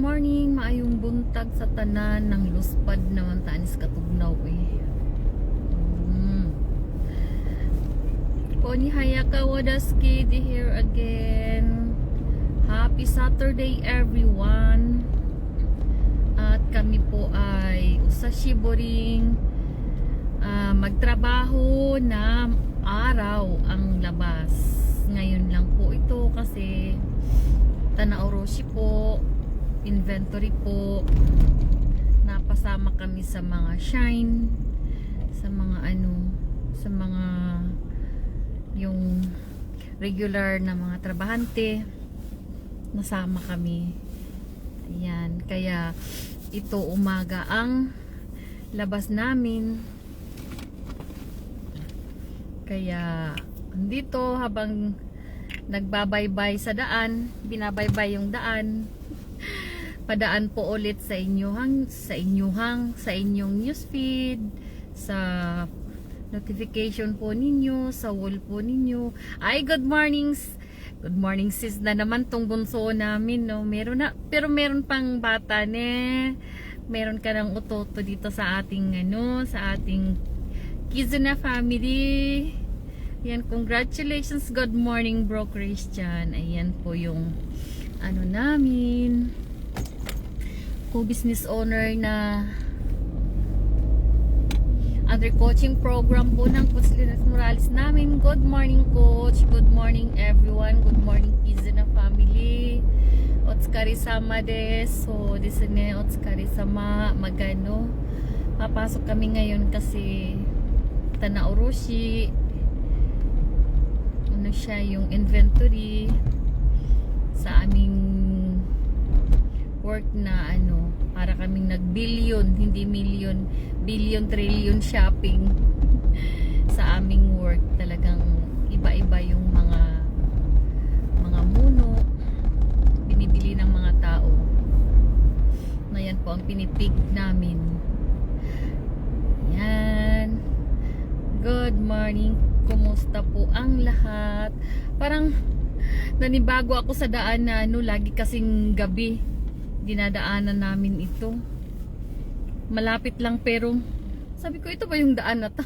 morning, maayong buntag sa tanan ng luspad naman tanis katugnaw eh. Mm. Koni Hayaka Wadaski di here again. Happy Saturday everyone. At kami po ay usashi boring ah, magtrabaho na araw ang labas. Ngayon lang po ito kasi Tanaoroshi po, inventory po. Napasama kami sa mga shine, sa mga ano, sa mga yung regular na mga trabahante. Nasama kami. Ayan, kaya ito umaga ang labas namin. Kaya dito habang nagbabaybay sa daan, binabaybay yung daan. Padaan po ulit sa inyong sa inyong sa inyong newsfeed, sa notification po ninyo, sa wall po ninyo. Ay, good mornings. Good morning sis na naman tong bunso namin, no. Meron na, pero meron pang bata ne. Meron ka ng utoto dito sa ating ano, sa ating Kizuna family. Yan, congratulations. Good morning, bro Christian. Ayan po yung ano namin. Co-business owner na under coaching program po ng Coach Linus Morales namin. Good morning, Coach. Good morning, everyone. Good morning, Kizuna family. Otskari sama des. So, desu ne, otskari sama. Magano. Papasok kami ngayon kasi Tanaoroshi ano siya yung inventory sa aming work na ano para kaming nag billion hindi million billion trillion shopping sa aming work. Talagang iba-iba yung mga mga muno binibili ng mga tao. Na yan po ang pinipig namin. Yan. Good morning. Kumusta po ang lahat? Parang nanibago ako sa daan na ano lagi kasing gabi. Dinadaanan namin ito. Malapit lang pero sabi ko ito ba yung daan na to?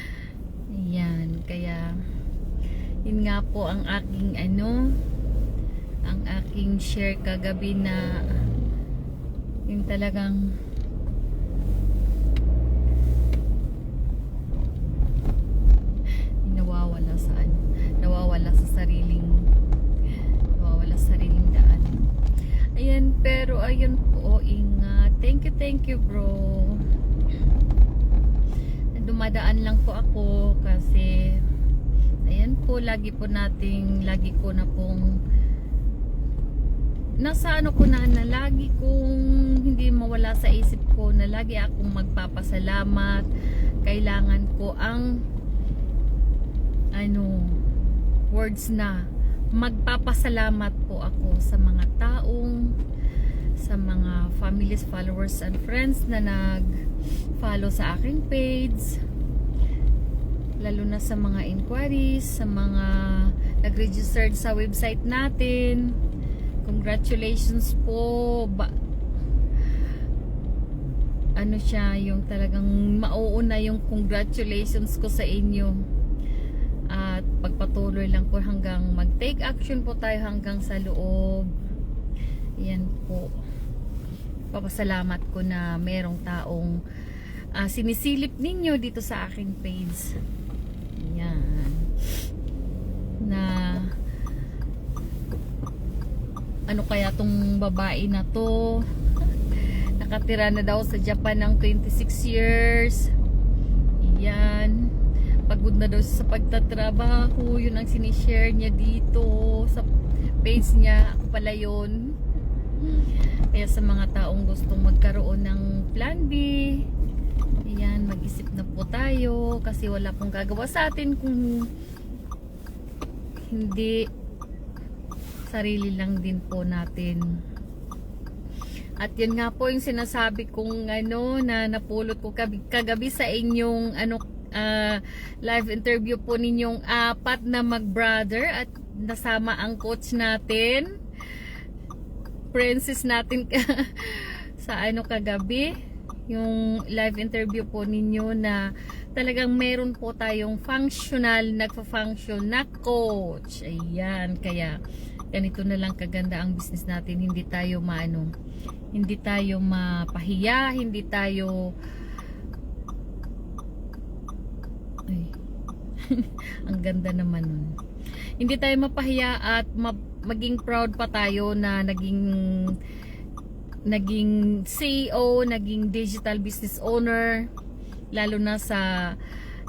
Ayan kaya yun nga po ang aking ano ang aking share kagabi na yung talagang nawawala sa ano, nawawala sa sariling nawawala sa sariling daan. Ayan, pero ayun po, ingat. Thank you, thank you, bro. Dumadaan lang po ako kasi ayan po, lagi po nating lagi ko na pong nasa ano ko na na lagi kong hindi mawala sa isip ko na lagi akong magpapasalamat kailangan ko ang ano words na magpapasalamat po ako sa mga taong sa mga families, followers and friends na nag follow sa aking page lalo na sa mga inquiries sa mga nag-registered sa website natin congratulations po ba ano siya yung talagang mauuna yung congratulations ko sa inyo at pagpatuloy lang po hanggang mag-take action po tayo hanggang sa loob. Yan po. Papasalamat ko na merong taong ah, sinisilip ninyo dito sa aking page. Yan. Na ano kaya tong babae na to nakatira na daw sa Japan ng 26 years. Yan pagod na daw sa pagtatrabaho yun ang sinishare niya dito sa page niya ako pala yun sa mga taong gustong magkaroon ng plan B ayan mag-isip na po tayo kasi wala pong gagawa sa atin kung hindi sarili lang din po natin at yun nga po yung sinasabi kong ano na napulot ko kagabi, sa inyong ano ah, live interview po ninyong apat na mag-brother at nasama ang coach natin. Princess natin sa ano kagabi. Yung live interview po ninyo na talagang meron po tayong functional nagfa-function na coach. Ayan kaya ganito na lang kaganda ang business natin. Hindi tayo maano hindi tayo mapahiya hindi tayo ay. Ang ganda naman nun hindi tayo mapahiya at ma- maging proud pa tayo na naging naging CEO, naging digital business owner, lalo na sa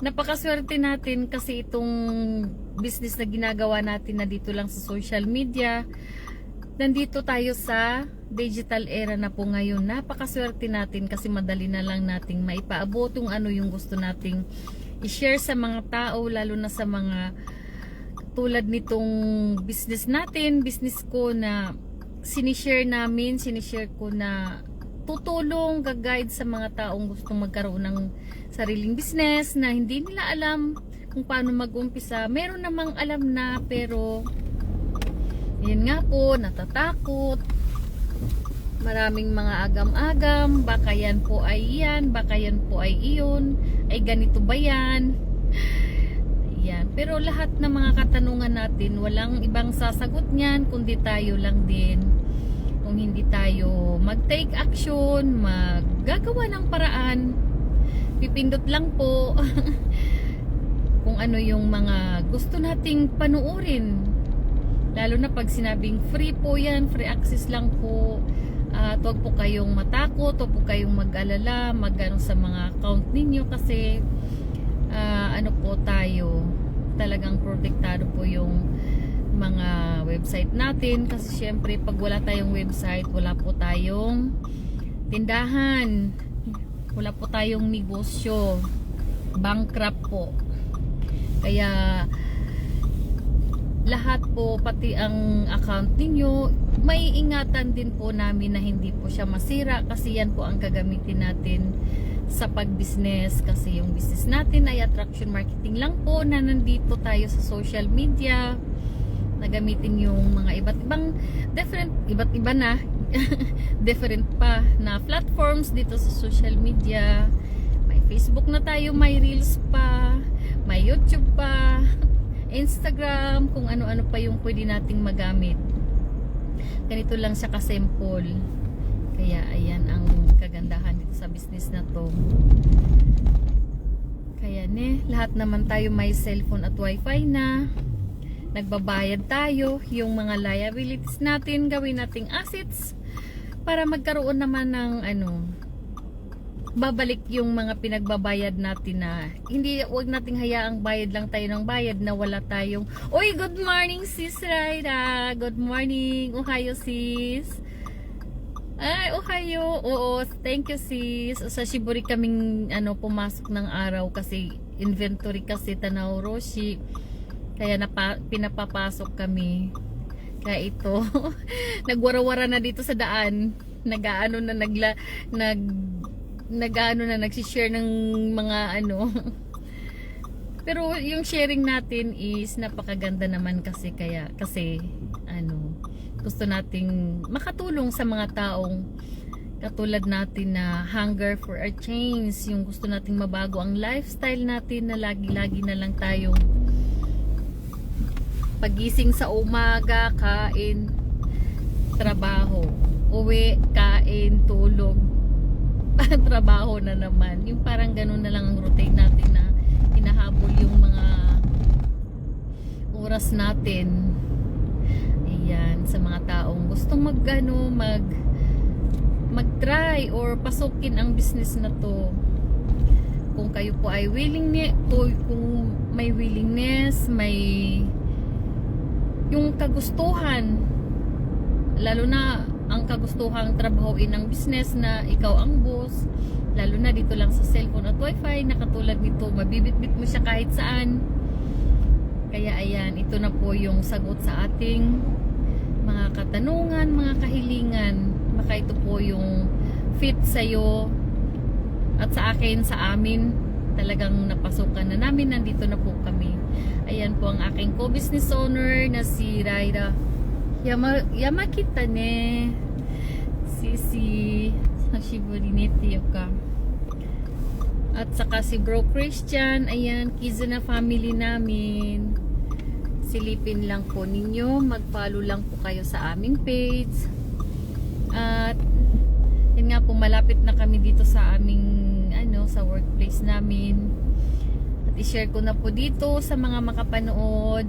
napakaswerte natin kasi itong business na ginagawa natin na dito lang sa social media, nandito tayo sa digital era na po ngayon. Napakaswerte natin kasi madali na lang nating maipaabot yung ano yung gusto nating i-share sa mga tao, lalo na sa mga tulad nitong business natin, business ko na sinishare namin, sinishare ko na tutulong, gag-guide sa mga taong gustong magkaroon ng sariling business na hindi nila alam kung paano mag-umpisa. Meron namang alam na pero yun nga po, natatakot. Maraming mga agam-agam, baka yan po ay yan, baka yan po ay iyon, ay ganito ba yan? Yan. Pero lahat ng mga katanungan natin, walang ibang sasagot niyan, kundi tayo lang din. Kung hindi tayo mag-take action, maggagawa ng paraan, pipindot lang po kung ano yung mga gusto nating panuorin. Lalo na pag sinabing free po yan, free access lang po. At huwag po kayong matakot, huwag po kayong mag-alala, mag ano, sa mga account ninyo kasi po tayo. Talagang protektado po yung mga website natin. Kasi syempre pag wala tayong website wala po tayong tindahan. Wala po tayong negosyo. Bankrupt po. Kaya lahat po pati ang account ninyo may ingatan din po namin na hindi po siya masira kasi yan po ang gagamitin natin sa pag-business kasi yung business natin ay attraction marketing lang po na nandito tayo sa social media na gamitin yung mga iba't ibang different iba't iba na different pa na platforms dito sa social media. May Facebook na tayo may Reels pa may YouTube pa Instagram kung ano-ano pa yung pwede nating magamit. Ganito lang siya ka-simple kaya ayan ang kagandahan dito sa business na to. Kaya ne, lahat naman tayo may cellphone at wifi na. Nagbabayad tayo. Yung mga liabilities natin, gawin nating assets para magkaroon naman ng ano, babalik yung mga pinagbabayad natin na hindi wag nating hayaang bayad lang tayo ng bayad na wala tayong Uy, good morning sis Raida. Good morning. Ohayo sis. Ay, ohayo. Oo, thank you sis. Sa Shiburi kaming ano pumasok ng araw kasi inventory kasi Tanaw Roshi. Kaya napa, pinapapasok kami. Kaya ito, nagwarawara na dito sa daan. Nagaano na nagla nag nagaano na nagsishare ng mga ano. Pero yung sharing natin is napakaganda naman kasi kaya kasi gusto nating makatulong sa mga taong katulad natin na hunger for a change, yung gusto nating mabago ang lifestyle natin na lagi-lagi na lang tayong pagising sa umaga, kain, trabaho, uwi, kain, tulog, trabaho na naman. Yung parang ganun na lang ang routine natin na hinahabol yung mga oras natin gustong magano mag mag-try or pasukin ang business na to. Kung kayo po ay willing kung, kung may willingness, may yung kagustuhan lalo na ang kagustuhang trabahoin ng business na ikaw ang boss lalo na dito lang sa cellphone at wifi na katulad nito mabibitbit mo siya kahit saan kaya ayan ito na po yung sagot sa ating mga katanungan, mga kahilingan, baka ito po yung fit sa'yo at sa akin, sa amin. Talagang napasukan na namin, nandito na po kami. Ayan po ang aking co-business owner na si Raira Yama, Yamakita ne. Si si Hashiburi ka. At saka si Bro Christian, ayan, Kizuna family namin. Silipin lang po ninyo, mag-follow lang po kayo sa aming page. At yun nga po, malapit na kami dito sa aming ano, sa workplace namin. At i-share ko na po dito sa mga makapanood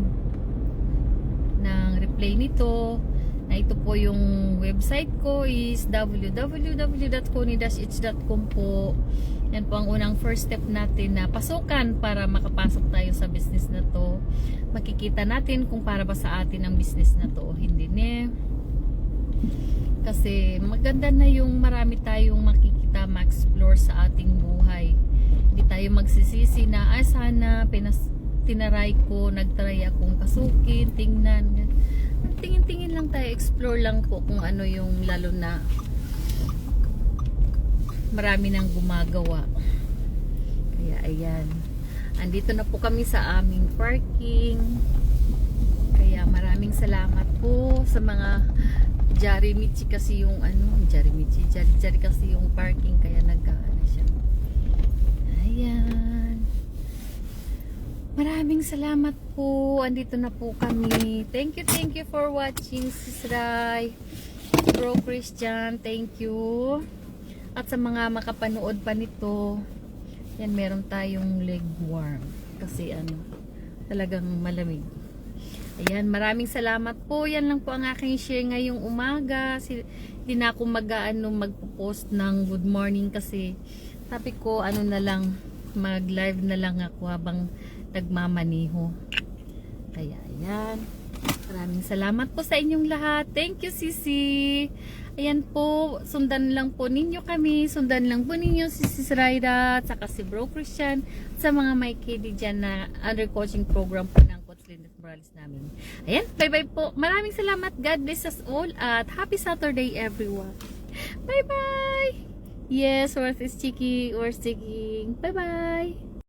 ng replay nito na ito po yung website ko is www.koni-h.com po yan po ang unang first step natin na pasukan para makapasok tayo sa business na to. Makikita natin kung para ba sa atin ang business na to o hindi ne. Kasi maganda na yung marami tayong makikita ma-explore sa ating buhay. Hindi tayo magsisisi na ah sana pinas tinaray ko, nagtry akong pasukin, tingnan. Tingin-tingin lang tayo, explore lang po kung ano yung lalo na marami nang gumagawa. Kaya ayan. Andito na po kami sa aming parking. Kaya maraming salamat po sa mga Jarimichi kasi yung ano, Jarimichi, Jari Jari kasi yung parking kaya nagkaano siya. Ayan. Maraming salamat po. Andito na po kami. Thank you, thank you for watching, Sis Rai. Bro Christian, thank you. At sa mga makapanood pa nito, yan, meron tayong leg warm. Kasi ano, talagang malamig. Ayan, maraming salamat po. Yan lang po ang aking share ngayong umaga. Si, di na ako mag-ano, magpo-post ng good morning kasi sabi ko, ano na lang, mag-live na lang ako habang nagmamaniho. Kaya ayan. Maraming salamat po sa inyong lahat. Thank you, Sisi. Ayan po, sundan lang po ninyo kami. Sundan lang po ninyo si Sis Raida at saka si Bro Christian sa mga may KD dyan na under coaching program po ng Coach Linda Morales namin. Ayan, bye-bye po. Maraming salamat. God bless us all at happy Saturday everyone. Bye-bye! Yes, worth is cheeky or sticking. Bye-bye!